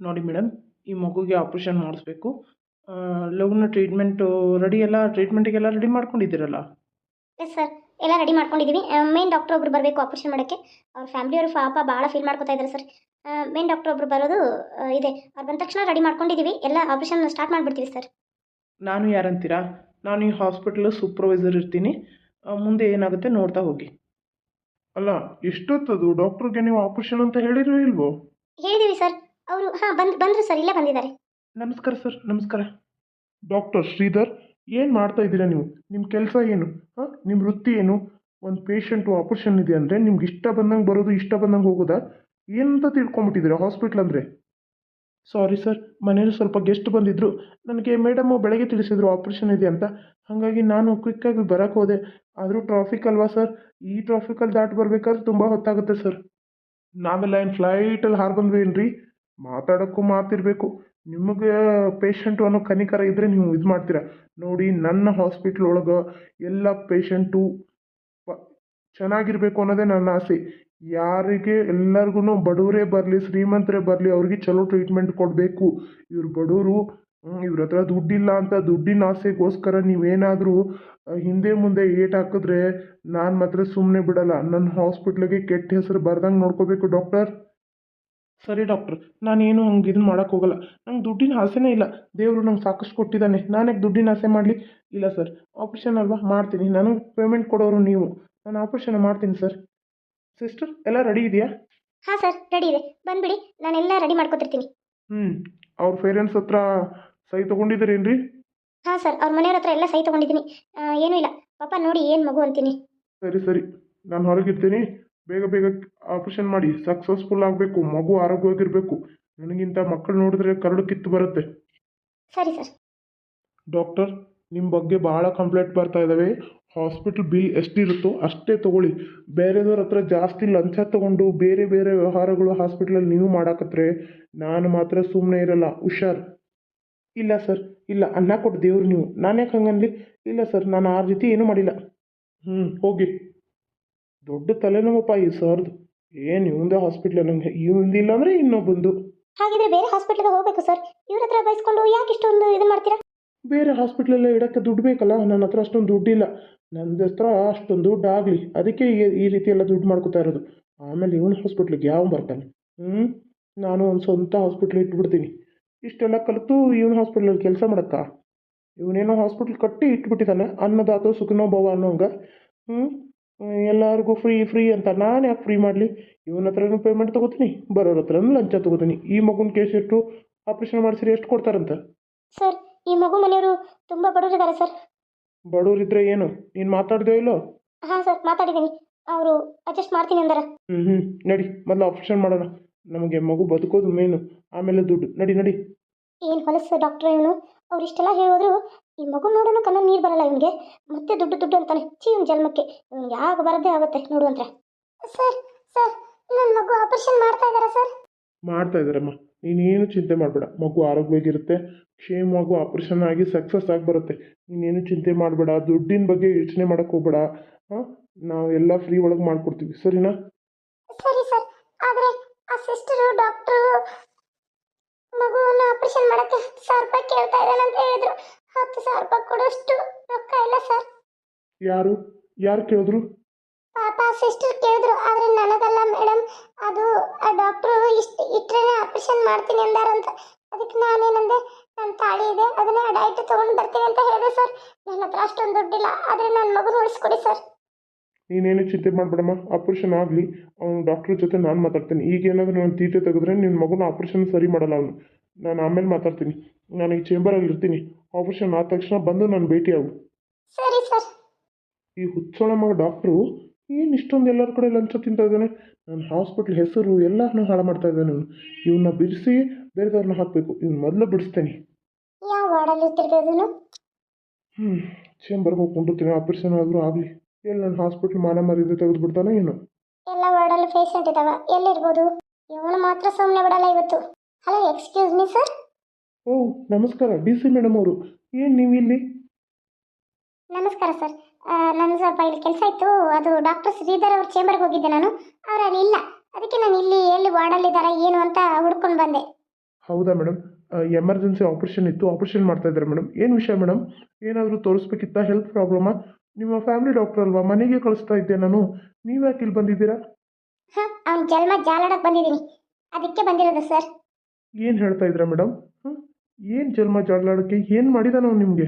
ನೋಡಿ ಮೇಡಮ್ ಈ ಮಗುಗೆ ಆಪ್ರೇಷನ್ ಮಾಡಿಸ್ಬೇಕು. ಲಘುನ ಟ್ರೀಟ್ಮೆಂಟು ರೆಡಿ ಎಲ್ಲ ಟ್ರೀಟ್ಮೆಂಟಿಗೆಲ್ಲ ರೆಡಿ ಮಾಡ್ಕೊಂಡಿದ್ದೀರಲ್ಲ? ಎಸ್ ಸರ್ ಎಲ್ಲ ರೆಡಿ ಮಾಡ್ಕೊಂಡಿದ್ದೀವಿ. ಮೇನ್ ಡಾಕ್ಟರ್ ಒಬ್ರು ಬರಬೇಕು ಆಪ್ರೇಷನ್ ಮಾಡೋಕ್ಕೆ. ಅವ್ರ ಫ್ಯಾಮಿಲಿಯವರು ಪಾಪ ಭಾಳ ಫೀಲ್ ಮಾಡ್ಕೊತಾ ಇದ್ದಾರೆ ಸರ್ ಮೇನ್ ಡಾಕ್ಟರ್ ಒಬ್ರು ಬರೋದು ಇದೆ. ಅವ್ರು ಬಂದ ತಕ್ಷಣ ರೆಡಿ ಮಾಡ್ಕೊಂಡಿದ್ದೀವಿ. ಎಲ್ಲ ಆಪ್ರೇಷನ್ ಸ್ಟಾರ್ಟ್ ಮಾಡಿಬಿಡ್ತೀವಿ ಸರ್ ನಾನು ಯಾರಂತೀರಾ? ನಾನು ಈ ಹಾಸ್ಪಿಟಲ್ ಸೂಪರ್ವೈಸರ್ ಇರ್ತೀನಿ. ಮುಂದೆ ಏನಾಗುತ್ತೆ ನೋಡ್ತಾ ಹೋಗಿ. ಅಲ್ಲ ಎಷ್ಟೊತ್ತದು ಡಾಕ್ಟ್ರಿಗೆ ನೀವು ಆಪರೇಷನ್ ಅಂತ ಹೇಳಿದ್ರು ಇಲ್ವೋ? ಹೇಳಿದ್ದೀವಿ ಸರ್ ಅವರು, ಹಾ ಬಂದರು ಸರ್, ಇಲ್ಲೇ ಬಂದಿದ್ದಾರೆ. ನಮಸ್ಕಾರ ಸರ್, ನಮಸ್ಕಾರ. ಡಾಕ್ಟರ್ ಶ್ರೀಧರ್, ಏನು ಮಾಡ್ತಾ ಇದ್ದೀರಾ ನೀವು? ನಿಮ್ಮ ಕೆಲಸ ಏನು? ಹಾಂ ನಿಮ್ಮ ವೃತ್ತಿ ಏನು? ಒಂದು ಪೇಷಂಟು ಆಪರೇಷನ್ ಇದೆ ಅಂದರೆ ನಿಮ್ಗೆ ಇಷ್ಟ ಬಂದಂಗೆ ಬರೋದು, ಇಷ್ಟ ಬಂದಂಗೆ ಹೋಗೋದಾ? ಏನಂತ ತಿಳ್ಕೊಂಬಿಟ್ಟಿದ್ದೀರಾ ಹಾಸ್ಪಿಟ್ಲ್ ಅಂದರೆ? ಸಾರಿ ಸರ್, ಮನೇಲಿ ಸ್ವಲ್ಪ ಗೆಸ್ಟ್ ಬಂದಿದ್ದರು ನನಗೆ ಮೇಡಮು ಬೆಳಗ್ಗೆ ತಿಳಿಸಿದ್ರು ಆಪ್ರೇಷನ್ ಇದೆ ಅಂತ. ಹಾಗಾಗಿ ನಾನು ಕ್ವಿಕ್ಕಾಗಿ ಬರೋಕ್ಕೆ ಹೋದೆ. ಆದರೂ ಟ್ರಾಫಿಕ್ ಅಲ್ವಾ ಸರ್? ಈ ಟ್ರಾಫಿಕಲ್ಲಿ ದಾಟಿ ಬರ್ಬೇಕಾದ್ರೆ ತುಂಬ ಹೊತ್ತಾಗುತ್ತೆ ಸರ್. ನಾವೆಲ್ಲ ಏನು ಫ್ಲೈಟಲ್ಲಿ ಹಾರು ಬಂದ್ವೇನ್ರಿ ಮಾತಾಡೋಕ್ಕೂ ಮಾತಿರಬೇಕು. ನಿಮಗೆ ಪೇಷಂಟು ಅನ್ನೋ ಕನಿಕರ ಇದ್ದರೆ ನೀವು ಇದು ಮಾಡ್ತೀರ. ನೋಡಿ, ನನ್ನ ಹಾಸ್ಪಿಟ್ಲ್ ಒಳಗೆ ಎಲ್ಲ ಪೇಷಂಟು ಚೆನ್ನಾಗಿರಬೇಕು ಅನ್ನೋದೇ ನನ್ನ ಆಸೆ. ಯಾರಿಗೆ ಎಲ್ಲರಿಗೂ ಬಡವರೇ ಬರಲಿ, ಶ್ರೀಮಂತರೇ ಬರಲಿ, ಅವ್ರಿಗೆ ಚಲೋ ಟ್ರೀಟ್ಮೆಂಟ್ ಕೊಡಬೇಕು. ಇವ್ರು ಬಡವರು ಇವ್ರ ಹತ್ರ ದುಡ್ಡಿಲ್ಲ ಅಂತ ದುಡ್ಡಿನ ಆಸೆಗೋಸ್ಕರ ನೀವೇನಾದರೂ ಹಿಂದೆ ಮುಂದೆ ಏಟ್ ಹಾಕಿದ್ರೆ ನಾನು ಮಾತ್ರ ಸುಮ್ಮನೆ ಬಿಡಲ್ಲ. ನನ್ನ ಹಾಸ್ಪಿಟ್ಲಿಗೆ ಕೆಟ್ಟ ಹೆಸರು ಬರ್ದಂಗೆ ನೋಡ್ಕೋಬೇಕು ಡಾಕ್ಟರ್ ಸರಿ ಡಾಕ್ಟ್ರ್ ನಾನೇನು ಹಂಗೆ ಇದನ್ನು ಮಾಡೋಕ್ಕೋಗಲ್ಲ ನಂಗೆ ದುಡ್ಡಿನ ಆಸೆನೇ ಇಲ್ಲ. ದೇವರು ನಂಗೆ ಸಾಕಷ್ಟು ಕೊಟ್ಟಿದ್ದಾನೆ ನಾನ್ಯಾಕೆ ದುಡ್ಡಿನ ಆಸೆ ಮಾಡಲಿ? ಇಲ್ಲ ಸರ್. ಆಪ್ರೇಷನ್ ಅಲ್ವಾ? ಮಾಡ್ತೀನಿ. ನನಗೆ ಪೇಮೆಂಟ್ ಕೊಡೋರು ನೀವು. ನಾನು ಆಪ್ರೇಷನ್ ಮಾಡ್ತೀನಿ ಸರ್. ಸಿಸ್ಟರ್ ಎಲ್ಲ ರೆಡಿ ಇದೆಯಾ? ಹಾಂ ಸರ್ ರೆಡಿ ಇದೆ. ಬಂದುಬಿಡಿ. ನಾನೆಲ್ಲ ರೆಡಿ ಮಾಡ್ಕೊತಿರ್ತೀನಿ. ಹ್ಞೂ ಅವ್ರ ಪೇರೆಂಟ್ಸ್ ಹತ್ರ ಸಹಿ ತೊಗೊಂಡಿದ್ದೀರೇನ್ರಿ? ಹಾಂ ಸರ್ ಅವ್ರ ಮನೆಯವ್ರ ಹತ್ರ ಎಲ್ಲ ಸಹಿ ತೊಗೊಂಡಿದ್ದೀನಿ. ಏನೂ ಇಲ್ಲ. ಪಾಪ ನೋಡಿ ಏನು ಮಗು ಅಂತೀನಿ. ಸರಿ ಸರಿ. ನಾನು ಹೊರಗಿರ್ತೀನಿ. ಬೇಗ ಬೇಗ ಆಪರೇಷನ್ ಮಾಡಿ ಸಕ್ಸಸ್ಫುಲ್ ಆಗಬೇಕು ಮಗು ಆರೋಗ್ಯವಾಗಿರಬೇಕು. ನನಗಿಂತ ಮಕ್ಕಳು ನೋಡಿದ್ರೆ ಕರಡು ಕಿತ್ತು ಬರುತ್ತೆ. ಸರಿ ಸರ್. ಡಾಕ್ಟರ್ ನಿಮ್ಮ ಬಗ್ಗೆ ಭಾಳ ಕಂಪ್ಲೇಂಟ್ ಬರ್ತಾ ಇದ್ದಾವೆ ಹಾಸ್ಪಿಟಲ್ ಬಿಲ್ ಎಷ್ಟಿರುತ್ತೋ ಅಷ್ಟೇ ತಗೊಳ್ಳಿ. ಬೇರೆದವ್ರ ಹತ್ರ ಜಾಸ್ತಿ ಲಂಚ ತಗೊಂಡು ಬೇರೆ ಬೇರೆ ವ್ಯವಹಾರಗಳು ಹಾಸ್ಪಿಟ್ಲಲ್ಲಿ ನೀವು ಮಾಡಾಕತ್ರೆ ನಾನು ಮಾತ್ರ ಸುಮ್ಮನೆ ಇರಲ್ಲ. ಹುಷಾರ್. ಇಲ್ಲ ಸರ್ ಇಲ್ಲ. ಅನ್ನ ಕೊಟ್ಟು ದೇವ್ರು ನೀವು. ನಾನು ಯಾಕೆ ಹಂಗನ್ಲಿ? ಇಲ್ಲ ಸರ್ ನಾನು ಆ ರೀತಿ ಏನೂ ಮಾಡಿಲ್ಲ. ಹ್ಞೂ ಹೋಗಿ. ದೊಡ್ಡ ತಲೆನೋವಪ್ಪ ಈ ಸರ್ದು. ಏನು ಇವಂದೇ ಹಾಸ್ಪಿಟ್ಲ್ ನಂಗೆ? ಇವಂದಿಲ್ಲ ಅಂದ್ರೆ ಇನ್ನೊಬ್ಬಂದು. ಹಾಗಿದ್ರೆ ಬೇರೆ ಹಾಸ್ಪಿಟ್ಲಿಗೆ ಹೋಗ್ಬೇಕು ಸರ್ ಇವ್ರ ಹತ್ರ ಬಯಸ್ಕೊಂಡು ಯಾಕೆ ಇಷ್ಟೊಂದು ಇದು ಮಾಡ್ತೀರಾ? ಬೇರೆ ಹಾಸ್ಪಿಟ್ಲಲ್ಲೇ ಇಡಕ್ಕೆ ದುಡ್ಡು ಬೇಕಲ್ಲ? ನನ್ನ ಹತ್ರ ಅಷ್ಟೊಂದು ದುಡ್ಡಿಲ್ಲ ನನ್ನ ಹತ್ರ ಅಷ್ಟೊಂದು ದುಡ್ಡು ಆಗಲಿ. ಅದಕ್ಕೆ ಈ- ರೀತಿ ಎಲ್ಲ ದುಡ್ಡು ಮಾಡ್ಕೋತಾ ಇರೋದು. ಆಮೇಲೆ ಇವನ ಹಾಸ್ಪಿಟ್ಲಿಗೆ ಯಾವ ಬರ್ತಾನೆ? ಹ್ಞೂ ನಾನು ಒಂದು ಸ್ವಂತ ಹಾಸ್ಪಿಟ್ಲ್ ಇಟ್ಬಿಡ್ತೀನಿ. ಇಷ್ಟೆಲ್ಲ ಕಲಿತು ಇವನ ಹಾಸ್ಪಿಟ್ಲಲ್ಲಿ ಕೆಲಸ ಮಾಡಕ್ಕ? ಇವನೇನೋ ಹಾಸ್ಪಿಟ್ಲ್ ಕಟ್ಟಿ ಇಟ್ಬಿಟ್ಟಿದ್ದಾನೆ ಅನ್ನದಾತ ಸುಖನೋ ಭವ ಅನ್ನೋಂಗೆ. ಹ್ಞೂ ಎಲ್ಲರಿಗೂ ಫ್ರೀ ಫ್ರೀ ಅಂತ ನಾನು ಯಾಕೆ ಫ್ರೀ ಮಾಡಲಿ? ಇವನ ಹತ್ರನೂ ಪೇಮೆಂಟ್ ತೊಗೋತೀನಿ ಬರೋರ ಹತ್ರನೂ ಲಂಚ ತಗೋತೀನಿ. ಈ ಮಗುನ ಕೇಸ್ ಇಟ್ಟು ಆಪ್ರೇಷನ್ ಮಾಡಿಸಿರಿ ಎಷ್ಟು ಕೊಡ್ತಾರಂತ? ಸರ್ ಈ ಮಗು ಮನೆಯವರು ತುಂಬ ಬಡವರಿದ್ದಾರೆ ಸರ್. ಬಡವರಿದ್ರೆ ಏನು? ನೀನು ಮಾತಾಡ್ದೆ ಇಲ್ಲೋ? ಹಾಂ ಸರ್ ಮಾತಾಡಿದ್ದೀನಿ. ಅವರು ಅಡ್ಜಸ್ಟ್ ಮಾಡ್ತೀನಿ ಅಂದಾರ. ಹ್ಞೂ ಹ್ಞೂ ನಡಿ ಮೊದಲು ಆಪ್ರೇಷನ್ ಮಾಡೋಣ. ನಮಗೆ ಮಗು ಬದುಕೋದು ಮೇನು ಆಮೇಲೆ ದುಡ್ಡು. ನಡಿ ನಡಿ. ಏನು ಹೊಲಸು ಡಾಕ್ಟ್ರ್ ಇವನು? ಅವ್ರು ಇಷ್ಟೆಲ್ಲ ಹೇಳಿದ್ರು ಈ ಮಗು ನೋಡೋಣ ಕಣ್ಣ ನೀರು ಬರಲ್ಲ ಇವನಿಗೆ. ಮತ್ತೆ ದುಡ್ಡು ದುಡ್ಡು ಅಂತಾನೆ. ಚೀ ಇವ್ನ ಜನ್ಮಕ್ಕೆ. ಇವ್ನಿಗೆ ಯಾವಾಗ ಬರದೇ ಆಗುತ್ತೆ ನೋಡುವಂತ್ರ ಸರ್ ಸರ್ ನನ್ನ ಮಗು ಆಪರೇಷನ್ ಮಾಡ್ತಾ ಇದ್ದಾರಾ ಸರ್? ಮಾಡ್ತಾ ಇದ್ದಾರಮ್ಮ ನೀನೇನು ಚಿಂತೆ ಮಾಡಬೇಡ. ಮಗು ಆರೋಗ್ಯವಾಗಿರುತ್ತೆ. ಕ್ಷೇಮವಾಗಿ ಆಪರೇಷನ್ ಆಗಿ ಸಕ್ಸಸ್ ಆಗಿ ಬರುತ್ತೆ. ನೀನೇನು ಚಿಂತೆ ಮಾಡಬೇಡ. ದುಡ್ಡಿನ ಬಗ್ಗೆ ಯೋಚನೆ ಮಾಡಕ್ ಹೋಗ್ಬೇಡ. ಹಾಂ? ನಾವು ಎಲ್ಲ ಫ್ರೀ ಒಳಗೆ ಮಾಡಿಕೊಡ್ತೀವಿ. ಸರಿನಾ? ಸರಿ ಸರ್. ಆದರೆ ಆ ಸಿಸ್ಟರು ಡಾಕ್ಟರ್ ಮಗುವನ್ನ ಆಪರೇಷನ್ ಮಾಡಕ್ಕೆ ಹತ್ತು ಸಾವಿರ ರೂಪಾಯಿ ಕೇಳ್ತಾ ಇದ್ದಾನೆ ಅಂತ ಹೇಳಿದ್ರು. ಹತ್ತು ಸಾವಿರ ರೂಪಾಯಿ ಕೊಡೋಷ್ಟು ರೊಕ್ಕ ಇಲ್ಲ ಸರ್. ಯಾರು? ಯಾರು ಕೇಳಿದ್ರು? ಪಾಪ ಸಿಸ್ಟರ್ ಕೇಳಿದ್ರು ಆದ್ರೆ ನನಗಲ್ಲ ಮೇಡಮ್ ಅದು ಆ ಡಾಕ್ಟ್ರು ಇಷ್ಟು ಇಟ್ಟರೆ ಆಪರೇಷನ್ ಮಾಡ್ತೀನಿ ಅಂದಾರಂತ ಅದಕ್ಕೆ ನಾನೇನಂದೆ ನನ್ನ ತಾಳಿ ಇದೆ ಅದನ್ನೇ ಅಡಾಯ್ತು ತೊಗೊಂಡು ಬರ್ತೀನಿ ಅಂತ ಹೇಳಿದೆ ಸರ್. ನನ್ನ ಹತ್ರ ಅಷ್ಟೊಂದು ದುಡ್ಡಿಲ್ಲ ಆದರೆ ನನ್ನ ಮಗನ ಉಳಿಸ್ಕೊಡಿ ಸರ್. ನೀನೇನು ಚಿಂತೆ ಮಾಡಬೇಡಮ್ಮ ಆಪರೇಷನ್ ಆಗಲಿ. ಅವ್ನು ಡಾಕ್ಟ್ರ್ ಜೊತೆ ನಾನು ಮಾತಾಡ್ತೀನಿ. ಈಗ ಏನಾದರೂ ನಾನು ತೀಟೆ ತೆಗೆದ್ರೆ ನಿನ್ನ ಮಗುನ ಆಪರೇಷನ್ ಸರಿ ಮಾಡಲ್ಲ ಅವನು. ನಾನು ಆಮೇಲೆ ಮಾತಾಡ್ತೀನಿ. ನಾನು ಈ ಚೇಂಬರಲ್ಲಿ ಇರ್ತೀನಿ ಆಪ್ರೇಷನ್ ಆದ ತಕ್ಷಣ ಬಂದು ನಾನು ಭೇಟಿ ಆಗು. ಸರಿ ಸರ್. ಈ ಹುಚ್ಚೋಳ ಮಗ ಡಾಕ್ಟ್ರು ಏನು ಇಷ್ಟೊಂದು ಎಲ್ಲರ ಕಡೆ ಲಂಚ ತಿಂತಾ ಇದ್ದಾನೆ? ನನ್ನ ಹಾಸ್ಪಿಟ್ಲ್ ಹೆಸರು ಎಲ್ಲನೂ ಹಾಳು ಮಾಡ್ತಾ ಇದ್ದಾನೆ ಇವನು. ಇವನ್ನ ಬಿಡಿಸಿ ಬೇರೆದವ್ರನ್ನ ಹಾಕಬೇಕು. ಇವ್ನು ಮೊದಲು ಬಿಡಿಸ್ತೇನೆ. ಯಾವ ವಾರ್ಡಲ್ಲಿ ಇರ್ತಿರ್ಬೋದು ಹ್ಞೂ ಚೇಂಬರ್ಗೆ ಹೋಗ್ಕೊಂಡಿರ್ತೀನಿ. ಆಪರೇಷನ್ ಆಪ್ರೇಷನ್ ಆದರೂ ಆಗಲಿ. ಎಲ್ಲಿ ನನ್ನ ಹಾಸ್ಪಿಟ್ಲ್ ಮಾನ ಮರ್ಯಾದೆ ತೆಗೆದು ಬಿಡ್ತಾನೆ ಏನು? ಎಲ್ಲ ವಾರ್ಡಲ್ಲಿ ಪೇಷಂಟ್ ಇದ್ದಾವೆ ಎಲ್ಲಿರ್ಬೋದು? ಇವನು ಮಾತ್ರ ಸುಮ್ಮನೆ ಬಿಡಲ್ಲ ಇವತ್ತು. ಹಲೋ ಎಕ್ಸ್ಕ್ಯೂಸ್ ಮೀ ಸರ್ ಓ ನಮಸ್ಕಾರ ಡಿ ಸಿ ಮೇಡಮ್ ಅವರು. ಏನು ನೀವು ಇಲ್ಲಿ ನಮಸ್ಕಾರ ಸರ್ ನಾನು ಸ್ವಲ್ಪ ಇಲ್ಲಿ ಕೆಲಸ ಇತ್ತು. ಅದು ಡಾಕ್ಟರ್ ಶ್ರೀಧರ್ ಅವ್ರ ಚೇಂಬರ್ಗೆ ಹೋಗಿದ್ದೆ ನಾನು. ಅವ್ರು ಅಲ್ಲಿ ಇಲ್ಲ. ಅದಕ್ಕೆ ನಾನು ಇಲ್ಲಿ ಎಲ್ಲಿ ವಾರ್ಡಲ್ಲಿದ್ದಾರೆ ಏನು ಅಂತ ಹುಡ್ಕೊಂಡು ಬಂದೆ. ಹೌದಾ ಮೇಡಮ್ ಎಮರ್ಜೆನ್ಸಿ ಆಪರೇಷನ್ ಇತ್ತು. ಆಪರೇಷನ್ ಮಾಡ್ತಾ ಇದ್ದಾರೆ ಮೇಡಮ್ ಏನು ವಿಷಯ ಮೇಡಮ್ ಏನಾದರೂ ತೋರಿಸ್ಬೇಕಿತ್ತಾ? ಹೆಲ್ತ್ ಪ್ರಾಬ್ಲಮಾ ನಿಮ್ಮ ಫ್ಯಾಮಿಲಿ ಡಾಕ್ಟರ್ ಅಲ್ವಾ? ಮನೆಗೆ ಕಳಿಸ್ತಾ ಇದ್ದೆ ನಾನು. ನೀವ್ಯಾಕೆ ಇಲ್ಲಿ ಬಂದಿದ್ದೀರಾ? ಹಾಂ ಅವ್ನ ಜನ್ಮ ಜಾಲಾಡಕ್ಕೆ ಬಂದಿದ್ದೀನಿ. ಅದಕ್ಕೆ ಬಂದಿರೋದು ಸರ್ ಏನು ಹೇಳ್ತಾ ಇದ್ದೀರಾ ಮೇಡಮ್ ಏನು ಜನ್ಮ ಜಾಡ್ಲಾಡಕ್ಕೆ ಏನು ಮಾಡಿದಾನ ಅವ್ನು ನಿಮಗೆ?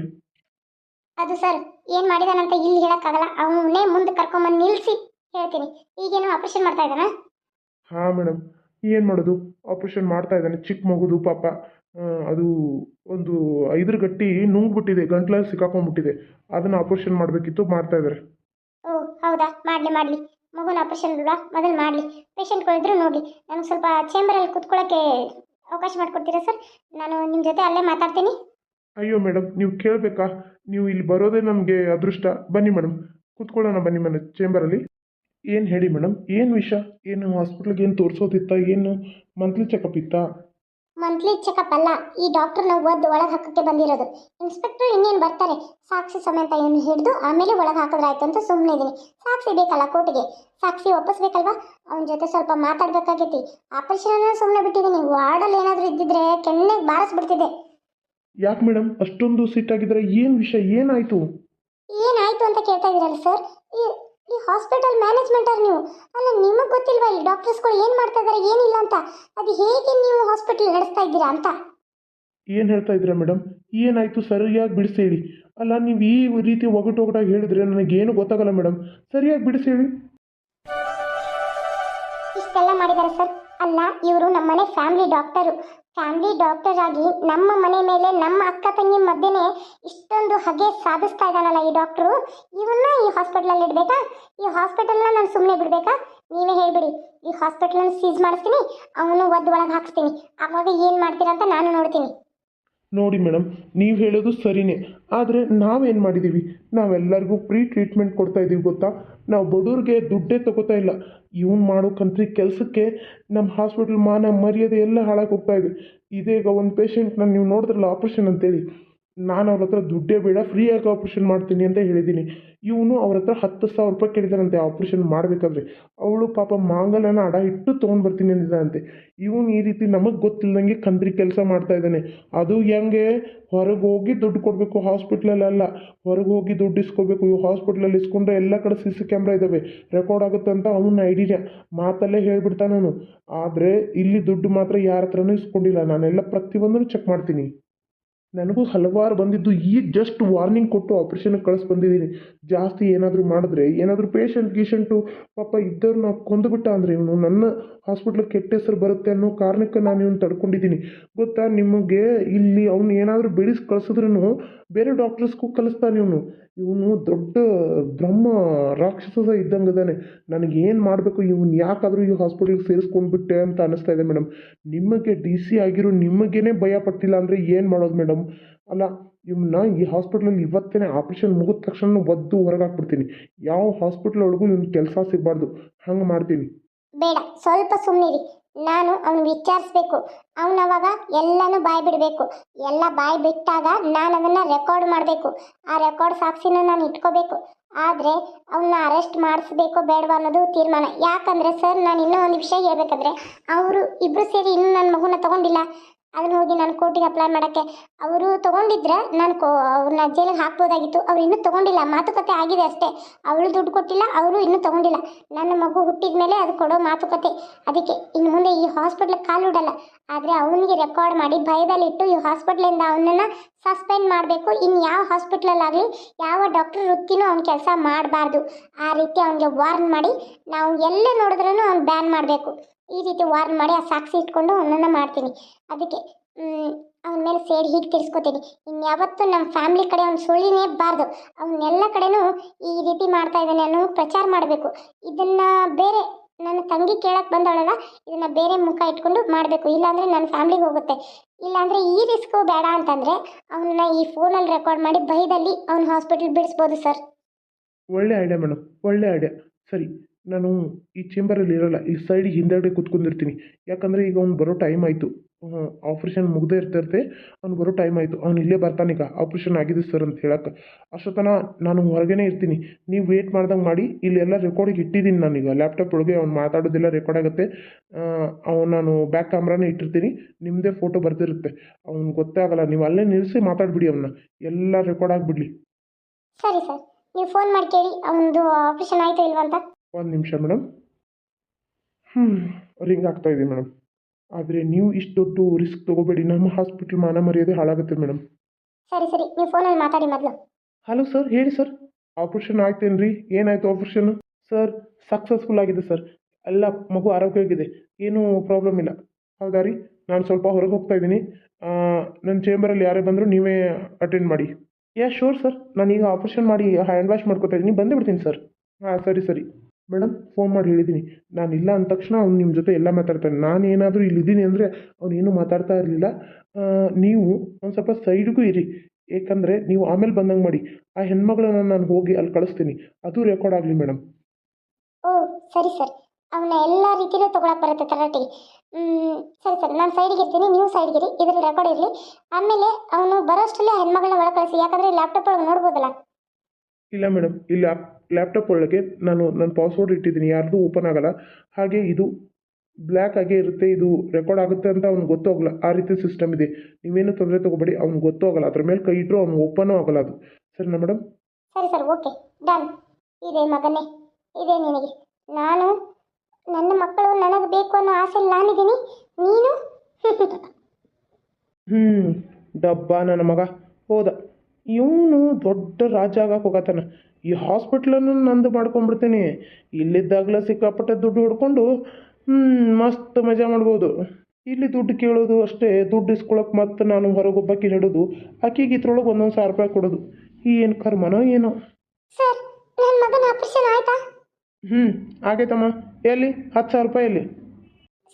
ಅದು ಸರ್ ಏನು ಮಾಡಿದಾನಂತ ಇಲ್ಲಿ ಹೇಳೋಕ್ಕಾಗಲ್ಲ. ಅವನೇ ಮುಂದೆ ಕರ್ಕೊಂಬಂದು ನಿಲ್ಸಿ ಹೇಳ್ತೀನಿ. ಈಗೇನು ಆಪರೇಷನ್ ಮಾಡ್ತಾ ಇದ್ದಾನ? ಹಾಂ ಮೇಡಮ್ ಏನು ಮಾಡೋದು? ಆಪ್ರೇಷನ್ ಮಾಡ್ತಾ ಇದ್ದಾನೆ ಚಿಕ್ಕ ಮಗುದು ಪಾಪ. ಆ, ಅದು ಒಂದು ಐದರ ಗಟ್ಟಿ ನುಂಗ್ಬಿಟ್ಟಿದೆ ಗಂಟ್ಲಲ್ಲಿ ಸಿಕ್ಕಾಕೊಂಡ್ಬಿಟ್ಟಿದೆ. ಅದನ್ನ ಆಪರೇಷನ್ ಮಾಡಬೇಕಿತ್ತು ಮಾಡ್ತಾ ಇದ್ದಾರೆ ಓ ಹೌದಾ? ಮಾಡ್ಲಿ ಮಾಡ್ಲಿ. ಮಗುನ ಆಪರೇಷನ್ ಬಿಡ ಮೊದಲು ಮಾಡಲಿ. ಪೇಷಂಟ್ಗಳಿದ್ರು ನೋಡಿ. ನನಗೆ ಸ್ವಲ್ಪ ಚೇಂಬರಲ್ಲಿ ಕೂತ್ಕೊಳ್ಳೋಕ್ಕೆ ಅವಕಾಶ ಮಾಡಿಕೊಡ್ತೀರಾ ಸರ್? ನಾನು ನಿಮ್ಮ ಜೊತೆ ಅಲ್ಲೇ ಮಾತಾಡ್ತೀನಿ. ಅಯ್ಯೋ ಮೇಡಮ್ ನೀವು ಕೇಳಬೇಕಾ? ನೀವು ಇಲ್ಲಿ ಬರೋದೇ ನಮಗೆ ಅದೃಷ್ಟ. ಬನ್ನಿ ಮೇಡಮ್ ಕೂತ್ಕೊಳ್ಳೋಣ ಬನ್ನಿ ಮೇಡಮ್ ಚೇಂಬರಲ್ಲಿ ಏನು ಹೇಳಿ ಮೇಡಮ್ ಏನು ವಿಷಯ ಏನು ಹಾಸ್ಪಿಟ್ಲಿಗೆ ಏನು ತೋರಿಸೋದಿತ್ತಾ? ಏನು ಮಂತ್ಲಿ ಚೆಕಪ್ ಇತ್ತಾ? ಮಂತ್ಲಿ ಚೆಕಪ್ ಅಲ್ಲ ಈ ಡಾಕ್ಟರ್ನ ಒದ್ದು ಒಳಗೆ ಹಾಕೋಕ್ಕೆ ಬಂದಿರೋದು. ಇನ್ಸ್ಪೆಕ್ಟರ್ ಇನ್ನೇನು ಬರ್ತಾರೆ? ಸಾಕ್ಷಿ ಸಮೇತ ಇವನು ಹಿಡಿದು ಆಮೇಲೆ ಒಳಗೆ ಹಾಕಿದ್ರಾಯ್ತು ಅಂತ ಸುಮ್ಮನೆ ಇದ್ದೀನಿ ಸಾಕ್ಷಿ ಬೇಕಲ್ಲ ಕೋರ್ಟಿಗೆ? ಸಾಕ್ಷಿ ಒಪ್ಪಿಸ್ಬೇಕಲ್ವಾ? ಅವನ ಜೊತೆ ಸ್ವಲ್ಪ ಮಾತಾಡ್ಬೇಕಾಗೈತಿ. ಆಪರೇಷನ್ ಸುಮ್ಮನೆ ಬಿಟ್ಟಿದ್ದೀನಿ ವಾರ್ಡಲ್ಲಿ ಏನಾದರೂ ಇದ್ದಿದ್ರೆ ಕೆನ್ನೆಗೆ ಬಾರಿಸ್ಬಿಡ್ತಿದ್ದೆ. ಯಾಕೆ ಮೇಡಮ್ ಅಷ್ಟೊಂದು ಸಿಟ್ಟಾಗಿದ್ರೆ ಏನು ವಿಷಯ? ಏನಾಯಿತು? ಏನಾಯ್ತು ಅಂತ ಕೇಳ್ತಾ ಇದ್ದೀರಲ್ಲ ಸರ್ ಈ ಈ ಹಾಸ್ಪಿಟಲ್ ಮ್ಯಾನೇಜ್ಮೆಂಟರ್ ನೀವು? ಅಲ್ಲ ನಿಮಗೆ ಗೊತ್ತಿಲ್ವಾ ಈ ಡಾಕ್ಟರ್ಸ್ಗಳು ಏನು ಮಾಡ್ತಾ ಇದ್ದಾರೆ ಏನಿಲ್ಲ ಅಂತ? ಅದು ಹೇಗೆ ನೀವು ಹಾಸ್ಪಿಟಲ್ ನಡೆಸ್ತಾ ಇದ್ದೀರಾ ಅಂತ? ಏನು ಹೇಳ್ತಾ ಇದ್ದೀರಾ ಮೇಡಮ್ ಏನಾಯಿತು? ಸರಿಯಾಗಿ ಬಿಡಿಸಿ ಹೇಳಿ ಅಲ್ಲ ನೀವು ಈ ರೀತಿ ಒಗಟು ಒಗಟಾಗಿ ಹೇಳಿದ್ರೆ ನನಗೇನು ಗೊತ್ತಾಗಲ್ಲ ಮೇಡಮ್ ಸರಿಯಾಗಿ ಬಿಡಿಸಿ ಹೇಳಿ ಇಷ್ಟೆಲ್ಲ ಮಾಡಿದ್ದಾರೆ ಸರ್. ಅಲ್ಲ ಇವರು ನಮ್ಮನೆ ಫ್ಯಾಮಿಲಿ ಡಾಕ್ಟರು ಫ್ಯಾಮಿಲಿ ಡಾಕ್ಟರ್ ಆಗಿ ನಮ್ಮ ಮನೆ ಮೇಲೆ ನಮ್ಮ ಅಕ್ಕ ತಂಗಿ ಮಧ್ಯೆನೇ ಇಷ್ಟೊಂದು ಹಗೆ ಸಾಧಿಸ್ತಾ ಇದ್ದಾನಲ್ಲ ಈ ಡಾಕ್ಟ್ರು. ಇವನ್ನ ಈ ಹಾಸ್ಪಿಟ್ಲಲ್ಲಿ ಇಡಬೇಕಾ? ಈ ಹಾಸ್ಪಿಟಲ್ನ ನಾನು ಸುಮ್ಮನೆ ಬಿಡಬೇಕಾ? ನೀವೇ ಹೇಳ್ಬಿಡಿ. ಈ ಹಾಸ್ಪಿಟಲ್ನ ಸೀಸ್ ಮಾಡಿಸ್ತೀನಿ, ಅವನು ಒದ್ದು ಒಳಗೆ ಹಾಕ್ಸ್ತೀನಿ. ಆವಾಗ ಏನು ಮಾಡ್ತೀರಾ ಅಂತ ನಾನು ನೋಡ್ತೀನಿ. ನೋಡಿ ಮೇಡಮ್, ನೀವು ಹೇಳೋದು ಸರಿನೇ. ಆದರೆ ನಾವೇನು ಮಾಡಿದ್ದೀವಿ ನಾವೆಲ್ಲರಿಗೂ ಫ್ರೀ ಟ್ರೀಟ್ಮೆಂಟ್ ಕೊಡ್ತಾ ಇದ್ದೀವಿ ಗೊತ್ತಾ? ನಾವು ಬಡವ್ರಿಗೆ ದುಡ್ಡೇ ತಗೋತಾ ಇಲ್ಲ. ಇವ್ನು ಮಾಡೋ ಕಂತ್ರಿ ಕೆಲಸಕ್ಕೆ ನಮ್ಮ ಹಾಸ್ಪಿಟ್ಲ್ ಮಾನ ಮರ್ಯಾದೆ ಎಲ್ಲ ಹಾಳಾಗಿ ಹೋಗ್ತಾ ಇದೆ. ಇದೀಗ ಒಂದು ಪೇಷಂಟ್ನ ನೀವು ನೋಡಿದ್ರಲ್ಲ ಆಪ್ರೇಷನ್ ಅಂತೇಳಿ. ನಾನು ಅವ್ರ ಹತ್ರ ದುಡ್ಡೇ ಬೇಡ ಫ್ರೀಯಾಗಿ ಆಪ್ರೇಷನ್ ಮಾಡ್ತೀನಿ ಅಂತ ಹೇಳಿದ್ದೀನಿ. ಇವನು ಅವ್ರ ಹತ್ರ ಹತ್ತು ಸಾವಿರ ರೂಪಾಯಿ ಕೇಳಿದಾನಂತೆ ಆಪ್ರೇಷನ್ ಮಾಡಬೇಕಾದ್ರೆ. ಅವಳು ಪಾಪ ಮಾಂಗಲ್ಯನ ಅಡ ಇಟ್ಟು ತೊಗೊಂಡು ಬರ್ತೀನಿ ಅಂದಿದ್ದಾನಂತೆ. ಇವನು ಈ ರೀತಿ ನಮಗೆ ಗೊತ್ತಿಲ್ಲದಂಗೆ ಕಂದ್ರಿ ಕೆಲಸ ಮಾಡ್ತಾ ಇದ್ದಾನೆ. ಅದು ಹೆಂಗೆ? ಹೊರಗೆ ಹೋಗಿ ದುಡ್ಡು ಕೊಡಬೇಕು ಹಾಸ್ಪಿಟ್ಲಲ್ಲ ಹೊರಗೆ ಹೋಗಿ ದುಡ್ಡು ಇಸ್ಕೋಬೇಕು. ಇವು ಹಾಸ್ಪಿಟ್ಲಲ್ಲಿ ಇಸ್ಕೊಂಡ್ರೆ ಎಲ್ಲ ಕಡೆ ಸಿ ಸಿ ಕ್ಯಾಮ್ರಾ ಇದ್ದಾವೆ ರೆಕಾರ್ಡ್ ಆಗುತ್ತೆ ಅಂತ ಅವನ ಐಡಿಯಾ ಮಾತಲ್ಲೇ ಹೇಳಿಬಿಡ್ತಾನು ಆದರೆ ಇಲ್ಲಿ ದುಡ್ಡು ಮಾತ್ರ ಯಾರ ಹತ್ರನೂ ಇಸ್ಕೊಂಡಿಲ್ಲ. ನಾನೆಲ್ಲ ಪ್ರತಿಯೊಂದನ್ನು ಚೆಕ್ ಮಾಡ್ತೀನಿ. ನನಗೂ ಹಲವಾರು ಬಂದಿದ್ದು ಈ ಜಸ್ಟ್ ವಾರ್ನಿಂಗ್ ಕೊಟ್ಟು ಆಪ್ರೇಷನ್ಗೆ ಕಳಿಸ್ ಬಂದಿದ್ದೀನಿ. ಜಾಸ್ತಿ ಏನಾದರೂ ಮಾಡಿದ್ರೆ, ಏನಾದರೂ ಪೇಷಂಟ್ ಗೀಷಂಟು ಪಾಪ ಇದ್ದವ್ರನ್ನ ಕೊಂದುಬಿಟ್ಟ ಅಂದರೆ ಇವನು ನನ್ನ ಹಾಸ್ಪಿಟ್ಲಿಗೆ ಕೆಟ್ಟ ಹೆಸರು ಬರುತ್ತೆ ಅನ್ನೋ ಕಾರಣಕ್ಕೆ ನಾನು ಇವನು ತಡ್ಕೊಂಡಿದ್ದೀನಿ. ಗೊತ್ತಾ? ನಿಮಗೆ ಇಲ್ಲಿ ಅವ್ನು ಏನಾದರೂ ಬೆಳೆಸಿ ಕಳಿಸಿದ್ರೂ ಬೇರೆ ಡಾಕ್ಟರ್ಸ್ಗೂ ಕಲಿಸ್ತಾನೆ ಇವನು. ಇವನು ದೊಡ್ಡ ಬ್ರಹ್ಮ ರಾಕ್ಷಸ ಇದ್ದಂಗೆ ನನಗೆ ಏನು ಮಾಡಬೇಕು? ಇವನು ಯಾಕಾದರೂ ಈ ಹಾಸ್ಪಿಟ್ಲಿಗೆ ಸೇರಿಸ್ಕೊಂಡ್ಬಿಟ್ಟೆ ಅಂತ ಅನ್ನಿಸ್ತಾ ಇದೆ ಮೇಡಮ್ ನಿಮಗೆ ಡಿ ಸಿ ಆಗಿರೋ ನಿಮಗೇನೆ ಭಯ ಪಡ್ತಿಲ್ಲ ಅಂದರೆ ಏನು ಮಾಡೋದು ಮೇಡಮ್ ಅಲ್ಲ, ಇವನ್ನ ಈ ಹಾಸ್ಪಿಟ್ಲಲ್ಲಿ ಇವತ್ತೇ ಆಪ್ರೇಷನ್ ಮುಗಿದ ತಕ್ಷಣ ಒದ್ದು ಹೊರಗೆ ಹಾಕ್ಬಿಡ್ತೀನಿ ಯಾವ ಹಾಸ್ಪಿಟ್ಲ್ ಒಳಗೂ ನಿಮ್ಗೆ ಕೆಲಸ ಸಿಗಬಾರ್ದು. ಹಂಗೆ ಮಾಡ್ತೀನಿ. ಬೇಡ, ಸ್ವಲ್ಪ ಸುಮ್ಮನಿರಿ ನಾನು ಅವನು ವಿಚಾರಿಸ್ಬೇಕು. ಅವನವಾಗ ಎಲ್ಲನೂ ಬಾಯಿ ಬಿಡಬೇಕು. ಎಲ್ಲ ಬಾಯಿ ಬಿಟ್ಟಾಗ ನಾನು ಅದನ್ನು ರೆಕಾರ್ಡ್ ಮಾಡಬೇಕು. ಆ ರೆಕಾರ್ಡ್ ಸಾಕ್ಷಿನ ನಾನು ಇಟ್ಕೋಬೇಕು. ಆದರೆ ಅವನ್ನ ಅರೆಸ್ಟ್ ಮಾಡಿಸ್ಬೇಕು ಬೇಡವಾ ಅನ್ನೋದು ತೀರ್ಮಾನ. ಯಾಕಂದರೆ ಸರ್ ನಾನು ಇನ್ನೂ ಒಂದು ವಿಷಯ ಹೇಳಬೇಕಂದ್ರೆ, ಅವರು ಇಬ್ಬರು ಸೇರಿ ಇನ್ನೂ ನನ್ನ ಮಗುನ ತಗೊಂಡಿಲ್ಲ. ಅದನ್ನ ಹೋಗಿ ನಾನು ಕೋರ್ಟಿಗೆ ಅಪ್ಲೈ ಮಾಡೋಕ್ಕೆ. ಅವರು ತೊಗೊಂಡಿದ್ರೆ ನಾನು ಕೋ ಅವ್ರನ್ನ ಜೈಲಿಗೆ ಹಾಕ್ಬೋದಾಗಿತ್ತು. ಅವ್ರು ಇನ್ನೂ ತಗೊಂಡಿಲ್ಲ. ಮಾತುಕತೆ ಆಗಿದೆ ಅಷ್ಟೇ. ಅವಳು ದುಡ್ಡು ಕೊಟ್ಟಿಲ್ಲ, ಅವರು ಇನ್ನೂ ತಗೊಂಡಿಲ್ಲ. ನನ್ನ ಮಗು ಹುಟ್ಟಿದ ಮೇಲೆ ಅದು ಕೊಡೋ ಮಾತುಕತೆ. ಅದಕ್ಕೆ ಇನ್ನು ಮುಂದೆ ಈ ಹಾಸ್ಪಿಟ್ಲಿಗೆ ಕಾಲಿಡಲ್ಲ ಆದರೆ ಅವನಿಗೆ ರೆಕಾರ್ಡ್ ಮಾಡಿ ಭಯದಲ್ಲಿಟ್ಟು ಈ ಹಾಸ್ಪಿಟ್ಲಿಂದ ಅವನನ್ನು ಸಸ್ಪೆಂಡ್ ಮಾಡಬೇಕು. ಇನ್ನು ಯಾವ ಹಾಸ್ಪಿಟ್ಲಲ್ಲಾಗಲಿ ಯಾವ ಡಾಕ್ಟರ್ ವೃತ್ತಿನೂ ಅವ್ನ ಕೆಲಸ ಮಾಡಬಾರ್ದು. ಆ ರೀತಿ ಅವನಿಗೆ ವಾರ್ನ್ ಮಾಡಿ, ನಾವು ಎಲ್ಲೇ ನೋಡಿದ್ರೂ ಅವ್ನು ಬ್ಯಾನ್ ಮಾಡಬೇಕು. ಈ ರೀತಿ ವಾರ್ನ್ ಮಾಡಿ ಆ ಸಾಕ್ಷಿ ಇಟ್ಕೊಂಡು ಅವನನ್ನು ಮಾಡ್ತೀನಿ. ಅದಕ್ಕೆ ಅವನ ಮೇಲೆ ಸೇಡಿ ಹೀಗೆ ತಿಳಿಸ್ಕೊತೀನಿ ಇನ್ಯಾವತ್ತೂ ನಮ್ಮ ಫ್ಯಾಮಿಲಿ ಕಡೆ ಅವ್ನು ಸುಳಿನೇ ಬಾರ್ದು. ಅವನ್ನೆಲ್ಲ ಕಡೆನೂ ಈ ರೀತಿ ಮಾಡ್ತಾ ಇದ್ದಾನೆ ಅನ್ನೋ ಪ್ರಚಾರ ಮಾಡಬೇಕು. ಇದನ್ನು ಬೇರೆ ನನ್ನ ತಂಗಿ ಕೇಳಕ್ಕೆ ಬಂದವಳಲ್ಲ, ಇದನ್ನು ಬೇರೆ ಮುಖ ಇಟ್ಕೊಂಡು ಮಾಡಬೇಕು. ಇಲ್ಲಾಂದರೆ ನನ್ನ ಫ್ಯಾಮ್ಲಿಗೆ ಹೋಗುತ್ತೆ. ಇಲ್ಲಾಂದರೆ ಈ ರಿಸ್ಕು ಬೇಡ ಅಂತಂದರೆ ಅವನ್ನ ಈ ಫೋನಲ್ಲಿ ರೆಕಾರ್ಡ್ ಮಾಡಿ ಭಯದಲ್ಲಿ ಅವ್ನ ಹಾಸ್ಪಿಟಲ್ ಬಿಡಿಸ್ಬೋದು ಸರ್. ಒಳ್ಳೆ ಐಡಿಯಾ ಮೇಡಮ್ ಒಳ್ಳೆ ಐಡಿಯಾ ಸರಿ. ನಾನು ಈ ಚೇಂಬರಲ್ಲಿ ಇರೋಲ್ಲ, ಈ ಸೈಡಿಗೆ ಹಿಂದೆಗಡೆ ಕೂತ್ಕೊಂಡಿರ್ತೀನಿ. ಯಾಕಂದರೆ ಈಗ ಅವ್ನು ಬರೋ ಟೈಮ್ ಆಯಿತು. ಆಪ್ರೇಷನ್ ಮುಗ್ದೇ ಇರ್ತಿರ್ತೆ ಅವ್ನು ಬರೋ ಟೈಮ್ ಆಯಿತು. ಅವ್ನು ಇಲ್ಲೇ ಬರ್ತಾನೀಗ ಆಪ್ರೇಷನ್ ಆಗಿದೆ ಸರ್ ಅಂತ ಹೇಳಕ್ಕೆ ಅಷ್ಟೊತ್ತನ ನಾನು ಹೊರಗೇನೆ ಇರ್ತೀನಿ. ನೀವು ವೇಟ್ ಮಾಡ್ದಂಗೆ ಮಾಡಿ ಇಲ್ಲೆಲ್ಲ ರೆಕಾರ್ಡಿಗೆ ಇಟ್ಟಿದ್ದೀನಿ ನಾನೀಗ ಲ್ಯಾಪ್ಟಾಪ್ ಒಳಗೆ ಅವ್ನು ಮಾತಾಡೋದೆಲ್ಲ ರೆಕಾರ್ಡ್ ಆಗುತ್ತೆ. ಅವ್ನು ನಾನು ಬ್ಯಾಕ್ ಕ್ಯಾಮ್ರಾನೇ ಇಟ್ಟಿರ್ತೀನಿ. ನಿಮ್ಮದೇ ಫೋಟೋ ಬರ್ತಿರುತ್ತೆ ಅವ್ನಿಗೆ ಗೊತ್ತೇ ಆಗಲ್ಲ. ನೀವು ಅಲ್ಲೇ ನಿಲ್ಲಿಸಿ ಮಾತಾಡ್ಬಿಡಿ ಅವನ್ನ ಎಲ್ಲ ರೆಕಾರ್ಡ್ ಆಗಿಬಿಡ್ಲಿ. ಸರಿ ಸರ್ ನೀವು ಫೋನ್ ಮಾಡಿ ಕೇಳಿ, ಅವನದು ಆಪ್ರೇಷನ್ ಆಯಿತು ಇಲ್ವಾ ಅಂತ. ಒಂದು ನಿಮಿಷ ಮೇಡಮ್ ಹ್ಞೂ ರಿಂಗ್ ಆಗ್ತಾ ಇದೆ ಮೇಡಮ್ ಆದರೆ ನೀವು ಇಷ್ಟು ದೊಡ್ಡ ರಿಸ್ಕ್ ತಗೋಬೇಡಿ. ನಮ್ಮ ಹಾಸ್ಪಿಟ್ಲ್ ಮಾನ ಮರ್ಯಾದೆ ಹಾಳಾಗುತ್ತೆ ಮೇಡಮ್ ಸರಿ ಸರಿ. ನೀವು ಫೋನಲ್ಲಿ ಮಾತಾಡಿ ಮೊದಲು. ಹಲೋ ಸರ್ ಹೇಳಿ ಸರ್ ಆಪ್ರೇಷನ್ ಆಯ್ತೇನು ರೀ ಏನಾಯಿತು ಆಪ್ರೇಷನ್ ಸರ್ ಸಕ್ಸಸ್ಫುಲ್ ಆಗಿದೆ ಸರ್ ಎಲ್ಲ ಮಗು ಆರೋಗ್ಯವಾಗಿದೆ. ಏನೂ ಪ್ರಾಬ್ಲಮ್ ಇಲ್ಲ. ಹೌದಾ ರೀ? ನಾನು ಸ್ವಲ್ಪ ಹೊರಗೆ ಹೋಗ್ತಾ ಇದ್ದೀನಿ. ನನ್ನ ಚೇಂಬರಲ್ಲಿ ಯಾರೇ ಬಂದರೂ ನೀವೇ ಅಟೆಂಡ್ ಮಾಡಿ. ಯಾ ಶೋರ್ ಸರ್ ನಾನೀಗ ಆಪ್ರೇಷನ್ ಮಾಡಿ ಹ್ಯಾಂಡ್ ವಾಶ್ ಮಾಡ್ಕೊತಾ ಇದ್ದೀನಿ. ಬಂದೇ ಬಿಡ್ತೀನಿ ಸರ್ ಹಾಂ ಸರಿ ಸರಿ. ಮೇಡಮ್ ಫೋನ್ ಮಾಡಿ ಹೇಳಿದ್ದೀನಿ. ನಾನು ಇಲ್ಲ ಅಂದ ತಕ್ಷಣ ಅವ್ನು ನಿಮ್ಮ ಜೊತೆ ಎಲ್ಲ ಮಾತಾಡ್ತಾನೆ. ನಾನು ಏನಾದರೂ ಇಲ್ಲಿದ್ದೀನಿ ಅಂದರೆ ಅವನೇನು ಮಾತಾಡ್ತಾ ಇರಲಿಲ್ಲ. ನೀವು ಒಂದು ಸ್ವಲ್ಪ ಸೈಡ್ಗೂ ಇರಿ. ಏಕೆಂದರೆ ನೀವು ಆಮೇಲೆ ಬಂದಂಗೆ ಮಾಡಿ. ಆ ಹೆಣ್ಮಗಳನ್ನ ನಾನು ಹೋಗಿ ಅಲ್ಲಿ ಕಳಿಸ್ತೀನಿ. ಅದು ರೆಕಾರ್ಡ್ ಆಗಲಿ ಮೇಡಮ್. ಓ ಸರಿ ಸರ್. ಅವನ್ನ ಎಲ್ಲ ರೀತಿಯಲ್ಲೂ ತೊಗೊಳಕ್ಕೆ ಬರುತ್ತೆ ತರಟಿ ಸರಿ ಸರ್. ನಾನು ಸೈಡ್ಗೆ ಇರ್ತೀನಿ ನೀವು ಸೈಡ್ಗೆ ಇರಿ. ಇದರಲ್ಲಿ ರೆಕಾರ್ಡ್ ಇರಲಿ. ಆಮೇಲೆ ಅವನು ಬರೋಷ್ಟರಲ್ಲೇ ಹೆಣ್ಮಗಳನ್ನ ಒಳಗೆ ಕಳಿಸಿ. ಯಾಕಂದರೆ ಲ್ಯಾಪ್ಟಾಪ್ ಒಳಗೆ ನೋಡ್ಬೋದಲ್ಲ? ಇಲ್ಲ ಮೇಡಮ್ ಇಲ್ಲಿ. ಲ್ಯಾಪ್ಟಾಪ್ ಒಳಗೆ ನಾನು ನನ್ನ ಪಾಸ್ವರ್ಡ್ ಇಟ್ಟಿದ್ದೀನಿ ಯಾರ್ದು ಓಪನ್ ಆಗಲ್ಲ. ಹಾಗೆ ಇದು ಬ್ಲ್ಯಾಕ್ ಆಗೇ ಇರುತ್ತೆ ಇದು ರೆಕಾರ್ಡ್ ಆಗುತ್ತೆ ಅಂತ ಅವ್ನಿಗೆ ಗೊತ್ತಾಗಲ್ಲ. ಆ ರೀತಿ ಸಿಸ್ಟಮ್ ಇದೆ. ನೀವೇನು ತೊಂದರೆ ತಗೋಬೇಡಿ ಅವ್ನು ಗೊತ್ತಾಗಲ್ಲ. ಅದ್ರ ಮೇಲೆ ಕೈ ಇಟ್ಟರು ಅವ್ನು ಓಪನೂ ಆಗಲ್ಲ ಅದು. ಸರಿನಾ ಮೇಡಮ್ ಸರಿ ಸರ್ ಓಕೆ ಡನ್ ಇದೆ ಮಗನೇ. ಇದೆ ನಿನಗೆ. ನಾನು ನನ್ನ ಮಕ್ಕಳು ನನಗೆ ಬೇಕು ಅನ್ನೋ ಆಸೆ ನಾನಿದ್ದೀನಿ. ನೀನು? ಹ್ಞೂ ಡಬ್ಬ ನನ್ನ ಮಗ. ಹೋದ. ಇವನು ದೊಡ್ಡ ರಾಜ ಆಗಕ್ಕೆ ಹೋಗತ್ತಾನ ಈ ಹಾಸ್ಪಿಟ್ಲನ್ನು ನಂದು ಮಾಡ್ಕೊಂಡ್ಬಿಡ್ತೀನಿ. ಇಲ್ಲಿದ್ದಾಗಲೇ ಸಿಕ್ಕಾಪಟ್ಟೆ ದುಡ್ಡು ಹೊಡ್ಕೊಂಡು ಮಸ್ತ್ ಮಜಾ ಮಾಡ್ಬೋದು. ಇಲ್ಲಿ ದುಡ್ಡು ಕೇಳೋದು ಅಷ್ಟೇ ದುಡ್ಡು ಇಸ್ಕೊಳಕ್ಕೆ ಮತ್ತೆ ನಾನು ಹೊರಗೊಬ್ಬಕ್ಕೆ ಹಿಡಿದು ಆಕೆಗೆ ಇದ್ರೊಳಗೆ ಒಂದೊಂದು ಸಾವಿರ ರೂಪಾಯಿ ಕೊಡೋದು. ಏನು ಕರ್ಮನೋ ಏನೋ. ಸರ್ ನನ್ನ ಮಗನ ಆಪರೇಷನ್ ಆಯ್ತಾ? ಹ್ಞೂ ಆಗೈತಮ್ಮ. ಎಲ್ಲಿ? ಹತ್ತು ಸಾವಿರ ರೂಪಾಯಿ ಎಲ್ಲಿ?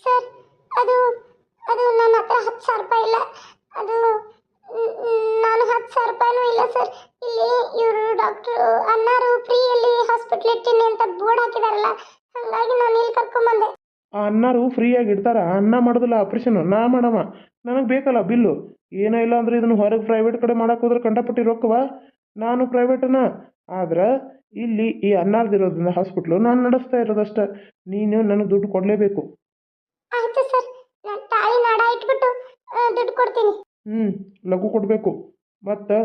ಸರ್ ಅದು ಅದು ನನ್ನ ಹತ್ರ ಹತ್ತು ಸಾವಿರ ರೂಪಾಯಿ ಇಲ್ಲ. ಅದು ನಾನು ಹತ್ತು ಸಾವಿರ ರೂಪಾಯಿನೂ ಇಲ್ಲ ಸರ್. ಇಲ್ಲಿ ಇವರು ಡಾಕ್ಟ್ರು ಅನ್ನಾರು ಫ್ರೀಯಲ್ಲಿ ಹಾಸ್ಪಿಟ್ಲ್ ಇಟ್ಟಿನಿ ಅಂತ ಬೋರ್ಡ್ ಹಾಕಿದಾರಲ್ಲ ಹಾಗಾಗಿ ನಾನು ಇಲ್ಲಿ ಕರ್ಕೊಂಬಂದೆ. ಆ ಅನ್ನಾರು ಫ್ರೀಯಾಗಿ ಇಡ್ತಾರ ಅನ್ನ ಮಾಡೋದಿಲ್ಲ ಆಪ್ರೇಷನ್ ನಾ ಮಾಡವ. ನನಗೆ ಬೇಕಲ್ಲ ಬಿಲ್ಲು. ಏನೋ ಇಲ್ಲ ಅಂದ್ರೆ ಇದನ್ನು ಹೊರಗೆ ಪ್ರೈವೇಟ್ ಕಡೆ ಮಾಡಕ್ಕೆ ಹೋದ್ರೆ ಕಂಡಪಟ್ಟಿ ರೊಕ್ಕವ? ನಾನು ಪ್ರೈವೇಟನ ಆದ್ರೆ ಇಲ್ಲಿ ಈ ಅನ್ನಾರ್ದಿರೋದ್ರಿಂದ ಹಾಸ್ಪಿಟ್ಲು ನಾನು ನಡೆಸ್ತಾ ಇರೋದಷ್ಟೇ. ನೀನು ನನಗೆ ದುಡ್ಡು ಕೊಡಲೇಬೇಕು. ಆಯ್ತು ಸರ್. ನಾನು ತಾಳಿ ನಾಡ ಇಟ್ಬಿಟ್ಟು ದುಡ್ಡು ಕೊಡ್ತೀನಿ. ಹ್ಞೂ ಲಘು ಕೊಡಬೇಕು. ಮತ್ತು